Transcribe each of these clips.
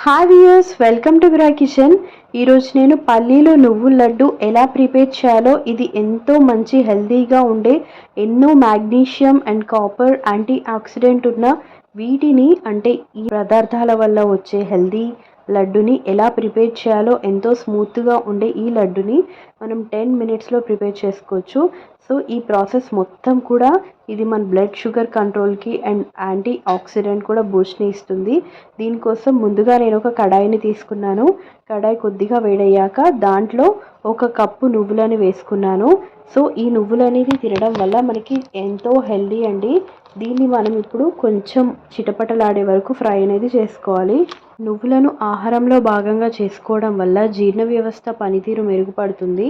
Hi viewers welcome to గ్రా kitchen ఈరోజు నేను పల్లీలో నువ్వుల లడ్డు ఎలా ప్రిపేర్ చేయాలో ఇది ఎంతో మంచి హెల్తీగా ఉండే ఎన్నో magnesium and copper antioxidant ఉన్న వీటిని అంటే ఈ పదార్థాల వల్ల వచ్చే హెల్దీ లడ్డుని ఎలా ప్రిపేర్ చేయాలో ఎంతో స్మూత్గా ఉండే ఈ లడ్డుని మనం టెన్ మినిట్స్లో ప్రిపేర్ చేసుకోవచ్చు. సో ఈ ప్రాసెస్ మొత్తం కూడా ఇది మన బ్లడ్ షుగర్ కంట్రోల్కి అండ్ యాంటీ ఆక్సిడెంట్ కూడా బూస్ట్ని ఇస్తుంది. దీనికోసం ముందుగా నేను ఒక కడాయిని తీసుకున్నాను. కడాయి కొద్దిగా వేడయ్యాక దాంట్లో ఒక కప్పు నువ్వులని వేసుకున్నాను. సో ఈ నువ్వులు అనేది తినడం వల్ల మనకి ఎంతో హెల్దీ అండి. దీన్ని మనం ఇప్పుడు కొంచెం చిటపటలాడే వరకు ఫ్రై అనేది చేసుకోవాలి. నువ్వులను ఆహారంలో భాగంగా చేసుకోవడం వల్ల జీర్ణ వ్యవస్థ పనితీరు మెరుగుపడుతుంది.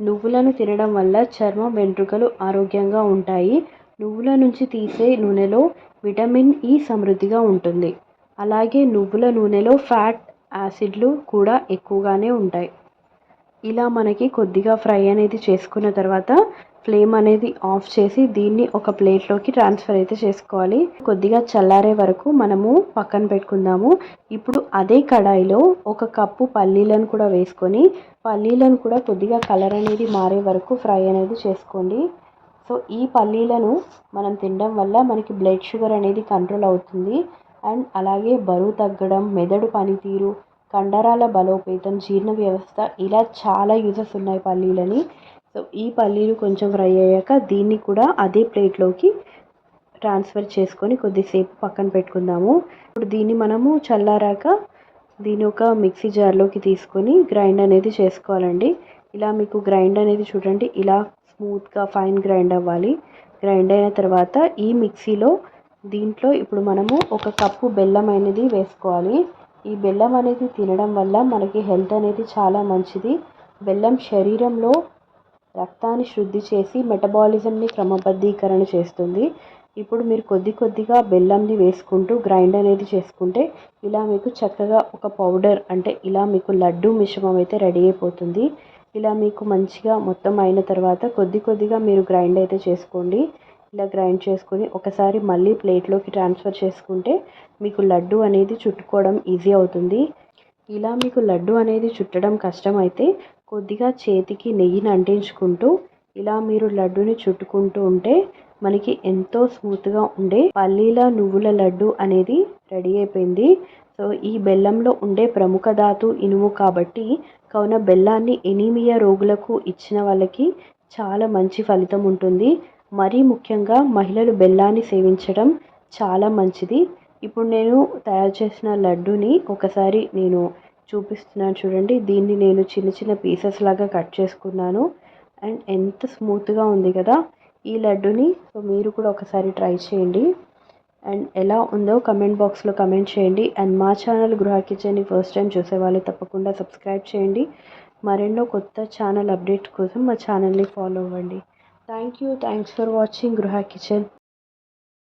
నువ్వులను తినడం వల్ల చర్మం వెంట్రుకలు ఆరోగ్యంగా ఉంటాయి. నువ్వుల నుంచి తీసే నూనెలో విటమిన్ ఇ సమృద్ధిగా ఉంటుంది. అలాగే నువ్వుల నూనెలో ఫ్యాట్ యాసిడ్లు కూడా ఎక్కువగానే ఉంటాయి. ఇలా మనకి కొద్దిగా ఫ్రై అనేది చేసుకున్న తర్వాత ఫ్లేమ్ అనేది ఆఫ్ చేసి దీన్ని ఒక ప్లేట్లోకి ట్రాన్స్ఫర్ అయితే చేసుకోవాలి. కొద్దిగా చల్లారే వరకు మనము పక్కన పెట్టుకుందాము. ఇప్పుడు అదే కడాయిలో ఒక కప్పు పల్లీలను కూడా వేసుకొని పల్లీలను కూడా కొద్దిగా కలర్ అనేది మారే వరకు ఫ్రై అనేది చేసుకోండి. సో ఈ పల్లీలను మనం తినడం వల్ల మనకి బ్లడ్ షుగర్ అనేది కంట్రోల్ అవుతుంది. అండ్ అలాగే బరువు తగ్గడం మెదడు పనితీరు కండరాల బలోపేతం జీర్ణ వ్యవస్థ ఇలా చాలా యూజెస్ ఉన్నాయి పల్లీలని. సో ఈ పల్లీలు కొంచెం ఫ్రై అయ్యాక దీన్ని కూడా అదే ప్లేట్లోకి ట్రాన్స్ఫర్ చేసుకొని కొద్దిసేపు పక్కన పెట్టుకుందాము. ఇప్పుడు దీన్ని మనము చల్లారాక దీని ఒక మిక్సీ జార్లోకి తీసుకొని గ్రైండ్ అనేది చేసుకోవాలండి. ఇలా మీకు గ్రైండ్ అనేది చూడండి ఇలా స్మూత్గా ఫైన్ గ్రైండ్ అవ్వాలి. గ్రైండ్ అయిన తర్వాత ఈ మిక్సీలో దీంట్లో ఇప్పుడు మనము ఒక కప్పు బెల్లం అనేది వేసుకోవాలి. ఈ బెల్లం అనేది తినడం వల్ల మనకి హెల్త్ అనేది చాలా మంచిది. బెల్లం శరీరంలో రక్తాన్ని శుద్ధి చేసి మెటబాలిజంని క్రమబద్ధీకరణ చేస్తుంది. ఇప్పుడు మీరు కొద్ది కొద్దిగా బెల్లంని వేసుకుంటూ గ్రైండ్ అనేది చేసుకుంటే ఇలా మీకు చక్కగా ఒక పౌడర్ అంటే ఇలా మీకు లడ్డు మిశ్రమం అయితే రెడీ అయిపోతుంది. ఇలా మీకు మంచిగా మొత్తం అయిన తర్వాత కొద్ది కొద్దిగా మీరు గ్రైండ్ అయితే చేసుకోండి. ఇలా గ్రైండ్ చేసుకొని ఒకసారి మళ్ళీ ప్లేట్లోకి ట్రాన్స్ఫర్ చేసుకుంటే మీకు లడ్డు అనేది చుట్టుకోవడం ఈజీ అవుతుంది. ఇలా మీకు లడ్డు అనేది చుట్టడం కష్టమైతే కొద్దిగా చేతికి నెయ్యిని అంటించుకుంటూ ఇలా మీరు లడ్డుని చుట్టుకుంటూ ఉంటే మనకి ఎంతో స్మూత్గా ఉండే పల్లీల నువ్వుల లడ్డు అనేది రెడీ అయిపోయింది. సో ఈ బెల్లంలో ఉండే ప్రముఖ ధాతు ఇనుము కాబట్టి కావున బెల్లాన్ని ఎనీమియా రోగులకు ఇచ్చిన వాళ్ళకి చాలా మంచి ఫలితం ఉంటుంది. మరీ ముఖ్యంగా మహిళలు బెల్లాన్ని సేవించడం చాలా మంచిది. ఇప్పుడు నేను తయారు చేసిన లడ్డుని ఒకసారి నేను చూపిస్తున్నాను చూడండి. దీన్ని నేను చిన్న చిన్న పీసెస్ లాగా కట్ చేసుకున్నాను. అండ్ ఎంత స్మూత్గా ఉంది కదా ఈ లడ్డుని. సో మీరు కూడా ఒకసారి ట్రై చేయండి. అండ్ ఎలా ఉందో కమెంట్ బాక్స్లో కమెంట్ చేయండి. అండ్ మా ఛానల్ గృహ కిచెన్ని ఫస్ట్ టైం చూసేవాళ్ళు తప్పకుండా సబ్స్క్రైబ్ చేయండి. మరెన్నో కొత్త ఛానల్ అప్డేట్ కోసం మా ఛానల్ని ఫాలో అవ్వండి. Thank you thanks for watching Gruha kitchen